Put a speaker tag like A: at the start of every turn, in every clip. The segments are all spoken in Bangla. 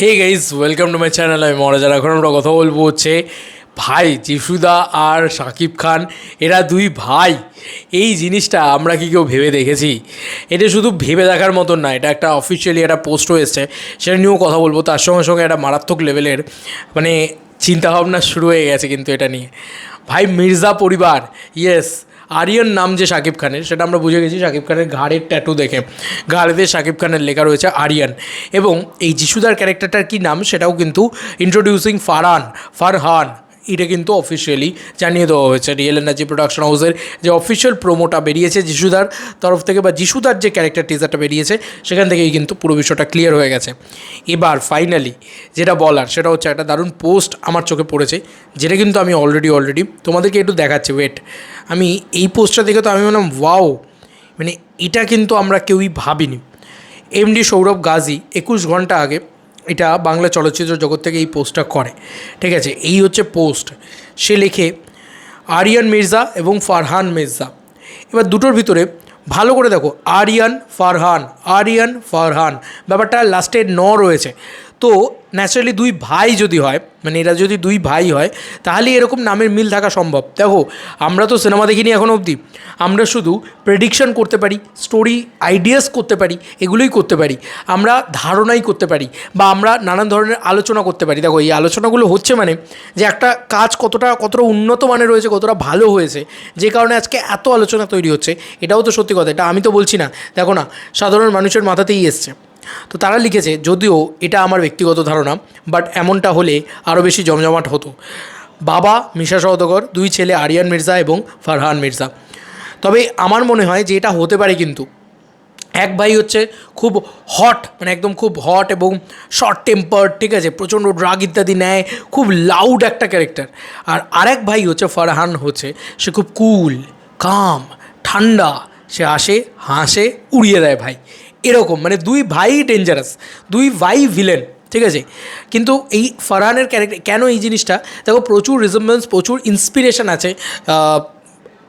A: Hey guys welcome to my channel আমি মহারাজার এখন আমরা কথা বলব হচ্ছে ভাই যিশুদা আর শাকিব খান, এরা দুই ভাই। এই জিনিসটা আমরা কি কেউ ভেবে দেখেছি? এটা শুধু ভেবে দেখার মতন না, এটা একটা অফিসিয়ালি একটা পোস্ট হয়েছে, সেটা নিয়েও কথা বলব। তার সঙ্গে সঙ্গে একটা মারাত্মক লেভেলের মানে চিন্তাভাবনা শুরু হয়ে গেছে কিন্তু এটা নিয়ে। ভাই মির্জা পরিবার ইয়েস আরিয়ান নাম যে শাকিব খানের, সেটা আমরা বুঝে গেছি, শাকিব খানের ঘাড়ের ট্যাটু দেখে। ঘাড়েতে শাকিব খানের লেখা রয়েছে আরিয়ান। এবং এই যিশুদার ক্যারেক্টারটার কী নাম, সেটাও কিন্তু ইন্ট্রোডিউসিং ফারহান ফারহান। এটা কিন্তু অফিসিয়ালি জানিয়ে দেওয়া হয়েছে রিয়েল এনার্জি প্রোডাকশন হাউসের যে অফিসিয়াল প্রোমোটা বেরিয়েছে যিশুদার তরফ থেকে বা যিশুদার যে ক্যারেক্টার টিজারটা বেরিয়েছে, সেখান থেকেই কিন্তু পুরো বিষয়টা ক্লিয়ার হয়ে গেছে। এবার ফাইনালি যেটা বলার, সেটা হচ্ছে একটা দারুণ পোস্ট আমার চোখে পড়েছে, যেটা কিন্তু আমি অলরেডি অলরেডি তোমাদেরকে একটু দেখাচ্ছি। ওয়েট আমি এই পোস্টটা দেখে তো আমি বললাম ওয়াও মানে এটা কিন্তু আমরা কেউই ভাবিনি। এমডি সৌরভ গাজী একুশ ঘণ্টা আগে এটা বাংলা চলচ্চিত্র জগৎ থেকে এই পোস্টটা করে। ঠিক আছে? এই হচ্ছে পোস্ট। সে লেখে, আরিয়ান মির্জা এবং ফারহান মির্জা। এবার দুটোর ভিতরে ভালো করে দেখো, আরিয়ান ফারহান আরিয়ান ফারহান। ব্যাপারটা লাস্টে ন রয়েছে। তো ন্যাচারালি দুই ভাই যদি হয় মানে এরা যদি দুই ভাই হয় তাহলে এরকম নামের মিল থাকা সম্ভব। দেখো, আমরা তো সিনেমা দেখিনি এখনও অবধি। আমরা শুধু প্রেডিকশন করতে পারি স্টোরি আইডিয়াস করতে পারি, এগুলোই করতে পারি। আমরা ধারণাই করতে পারি বা আমরা নানান ধরনের আলোচনা করতে পারি। দেখো, এই আলোচনাগুলো হচ্ছে মানে যে একটা কাজ কতটা কতটা উন্নত মানের রয়েছে কতটা ভালো হয়েছে, যে কারণে আজকে এত আলোচনা তৈরি হচ্ছে, এটাও তো সত্যি কথা। এটা আমি তো বলছি না। দেখো না, সাধারণ মানুষের মাথাতেই এসছে। তো তারা লিখেছে, যদিও এটা আমার ব্যক্তিগত ধারণা, বাট এমনটা হলে আরও বেশি জমজমাট হতো। বাবা মিশা সওদাগর, দুই ছেলে আরিয়ান মির্জা এবং ফারহান মির্জা। তবে আমার মনে হয় যে এটা হতে পারে কিন্তু, এক ভাই হচ্ছে খুব হট মানে একদম খুব হট এবং শর্ট টেম্পার ঠিক আছে, প্রচণ্ড ড্রাগ ইত্যাদি নেয়, খুব লাউড একটা ক্যারেক্টার আর আরেক ভাই হচ্ছে ফারহান হচ্ছে, সে খুব কুল কাম ঠান্ডা, সে আসে হাসে উড়িয়ে দেয় ভাই। এরকম মানে দুই ভাই ডেঞ্জারাস দুই ভাই ভিলেন ঠিক আছে? কিন্তু এই ফারহানের ক্যারেক্টার কেন এই জিনিসটা? দেখো, প্রচুর রিজেম্বলেন্স প্রচুর ইন্সপিরেশন আছে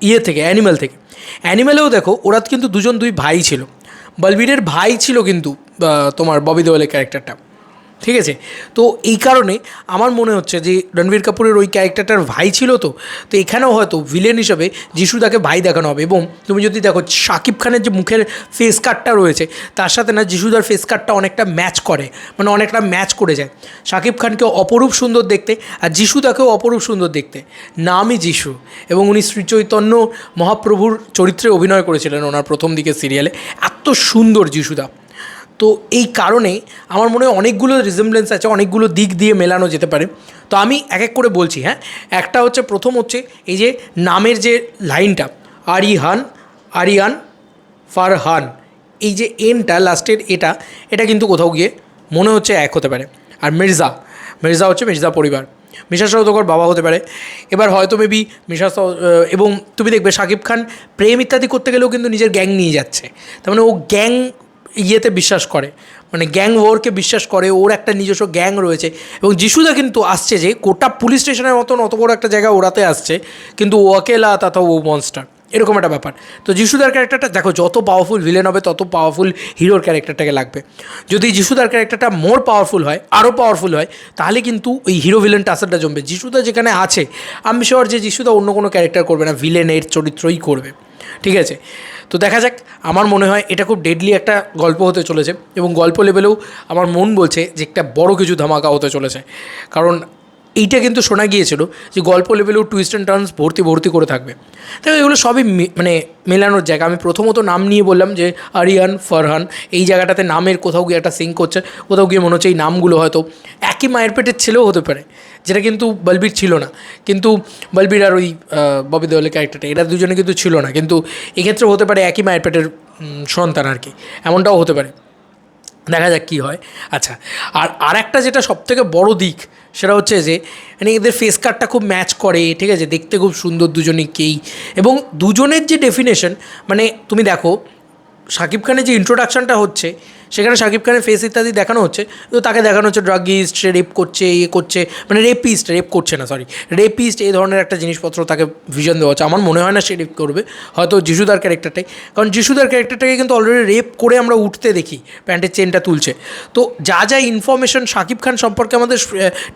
A: ইয়ে থেকে অ্যানিম্যাল থেকে। অ্যানিম্যালেও দেখো ওরা কিন্তু দুজন দুই ভাই ছিল। বলবীরের ভাই ছিল কিন্তু তোমার ববি দেওয়ালের ক্যারেক্টারটা ঠিক আছে? তো এই কারণে আমার মনে হচ্ছে যে রণবীর কাপুরের ওই ক্যারেক্টারটার ভাই ছিল তো তো এখানেও হয়তো ভিলেন হিসেবে যিশুদাকে ভাই দেখানো হবে এবং তুমি যদি দেখো শাকিব খানের যে মুখের ফেস কাটটা রয়েছে, তার সাথে না যিশুদার ফেস কাটটা অনেকটা ম্যাচ করে মানে অনেকটা ম্যাচ করে যায়। শাকিব খানকে অপরূপ সুন্দর দেখতে আর যিশু তাকেও অপরূপ সুন্দর দেখতে। নামই যিশু এবং উনি শ্রীচৈতন্য মহাপ্রভুর চরিত্রে অভিনয় করেছিলেন ওনার প্রথম দিকে সিরিয়ালে এত সুন্দর যিশুদা। তো এই কারণে আমার মনে হয় অনেকগুলো রিজেম্বলেন্স আছে, অনেকগুলো দিক দিয়ে মেলানো যেতে পারে। তো আমি এক এক করে বলছি হ্যাঁ? একটা হচ্ছে প্রথম হচ্ছে এই যে নামের যে লাইনটা, আরিহান, আরিয়ান ফারহান, এই যে এনটা, লাস্টের এটা এটা কিন্তু কোথাও গিয়ে মনে হচ্ছে এক হতে পারে। আর মির্জা মির্জা হচ্ছে মির্জা পরিবার। মিশা সৌদকর বাবা হতে পারে। এবার হয়তো মেবি মিশা এবং তুমি দেখবে শাকিব খান প্রেম ইত্যাদি করতে গেলেও কিন্তু নিজের গ্যাং নিয়ে যাচ্ছে। তার মানে ও গ্যাং ইয়েতে বিশ্বাস করে। মানে গ্যাং ওয়ারকে বিশ্বাস করে, ওর একটা নিজস্ব গ্যাং রয়েছে। এবং যিশুদা কিন্তু আসছে যে গোটা পুলিশ স্টেশনের মতন অত বড় একটা জায়গা ওরাতে আসছে, কিন্তু ও অকেলা তথা ও মনস্টার। এরকম একটা ব্যাপার। তো যিশুদার ক্যারেক্টারটা, দেখো, যত পাওয়ারফুল ভিলেন হবে, তত পাওয়ারফুল হিরোর ক্যারেক্টারটাকে লাগবে। যদি যিশুদার ক্যারেক্টারটা মোর পাওয়ারফুল হয় আরও পাওয়ারফুল হয়, তাহলে কিন্তু ওই হিরো ভিলেন টাসারটা জমবে। যিশুদা যেখানে আছে আমি শিওর যে যিশুদা অন্য কোনো ক্যারেক্টার করবে না ভিলেনের চরিত্রই করবে। ঠিক আছে? তো দেখা যাক, আমার মনে হয় এটা খুব ডেডলি একটা গল্প হতে চলেছে এবং গল্প লেভেলেও আমার মন বলছে যে একটা বড় কিছু ধামাকা হতে চলেছে। কারণ এইটা কিন্তু শোনা গিয়েছিল যে গল্প লেভেলেও টুইস্ট অ্যান্ড টার্নস ভর্তি ভর্তি করে থাকবে। তাই এগুলো সবই মানে মেলানোর জায়গা। আমি প্রথমত নাম নিয়ে বললাম যে আরিয়ান, ফরহান, এই জায়গাটাতে নামের কোথাও গিয়ে একটা সিঙ্ক করছে কোথাও গিয়ে মনে হচ্ছে এই নামগুলো হয়তো একই মায়ের পেটের ছেলেও হতে পারে, যেটা কিন্তু বলবীর ছিল না। কিন্তু বলবীর আর ওই ববি দেওয়ালের ক্যারেক্টারটা এরা দুজনে কিন্তু ছিল না। কিন্তু এক্ষেত্রে হতে পারে একই মায়ের পেটের সন্তান আর কি। এমনটাও হতে পারে। দেখা যাক কী হয়। আচ্ছা আর আর একটা যেটা সবথেকে বড় দিক, সেটা হচ্ছে যে মানে এদের ফেস কাটটা খুব ম্যাচ করে, ঠিক আছে? দেখতে খুব সুন্দর দুজনেকেই এবং দুজনের যে ডেফিনেশন মানে তুমি দেখো শাকিব খানের যে ইন্ট্রোডাকশনটা হচ্ছে, সেখানে শাকিব খানের ফেস ইত্যাদি দেখানো হচ্ছে, তো তাকে দেখানো হচ্ছে ড্রাগিস্ট সে রেপ করছে ইয়ে করছে মানে রেপিস্ট রেপ করছে না সরি রেপিস্ট এই ধরনের একটা জিনিসপত্র তাকে ভিশন দেওয়া হচ্ছে। আমার মনে হয় না সে রেপ করবে, হয়তো যিশুদার ক্যারেক্টারটাই কারণ যিশুদার ক্যারেক্টারটাকে কিন্তু অলরেডি রেপ করে আমরা উঠতে দেখি, প্যান্টের চেনটা তুলছে। তো যা যা ইনফরমেশন শাকিব খান সম্পর্কে আমাদের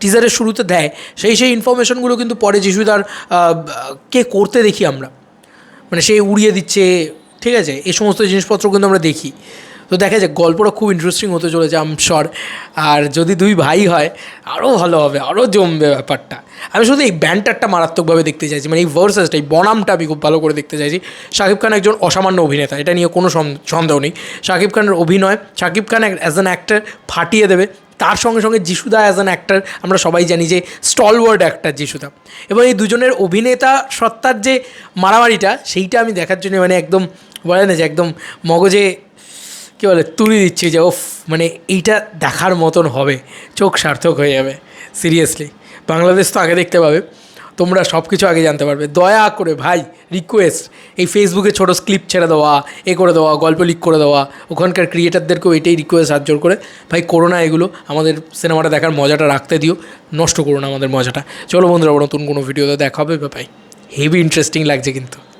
A: টিজারের শুরুতে দেয়, সেই সেই ইনফরমেশনগুলো কিন্তু পরে যিশুদার কে করতে দেখি আমরা। মানে সে উড়িয়ে দিচ্ছে ঠিক আছে, এই সমস্ত জিনিসপত্র কিন্তু আমরা দেখি। তো দেখা যায় গল্পটা খুব ইন্টারেস্টিং হতে চলেছে আম শর আর যদি দুই ভাই হয় আরও ভালো হবে আরও জমবে ব্যাপারটা। আমি শুধু এই ব্যান্ডারটা মারাত্মকভাবে দেখতে চাইছি মানে এই ভার্সেসটা এই বনামটা আমি খুব ভালো করে দেখতে চাইছি। শাকিব খান একজন অসামান্য অভিনেতা, এটা নিয়ে কোনো সন্দেহ নেই। শাকিব খানের অভিনয়, Shakib Khan as an actor ফাটিয়ে দেবে। তার সঙ্গে সঙ্গে যিশুদা অ্যাজ অ্যান অ্যাক্টার আমরা সবাই জানি যে স্টলওয়ার্ড অ্যাক্টার যিশুদা। এবং এই দুজনের অভিনেতা সত্তার যে মারামারিটা, সেইটা আমি দেখার জন্য মানে একদম বলে না যে একদম মগজে কী বলে তুলে দিচ্ছি যে, ওফ মানে এইটা দেখার মতন হবে, চোখ সার্থক হয়ে যাবে। সিরিয়াসলি বাংলাদেশ তো আগে দেখতে পাবে। তোমরা সব কিছু আগে জানতে পারবে। দয়া করে ভাই রিকোয়েস্ট এই ফেসবুকে ছোটো ক্লিপ ছেড়ে দেওয়া, এ করে দেওয়া, গল্প লিক করে দেওয়া, ওখানকার ক্রিয়েটারদেরকেও এটাই রিকোয়েস্ট হাত জোর করে, ভাই, করো না এগুলো, আমাদের সিনেমাটা দেখার মজাটা রাখতে দিও, নষ্ট করো না আমাদের মজাটা। চলো বন্ধুরা নতুন কোনো ভিডিওতে দেখা হবে ভাই হেভি ইন্টারেস্টিং লাগছে কিন্তু।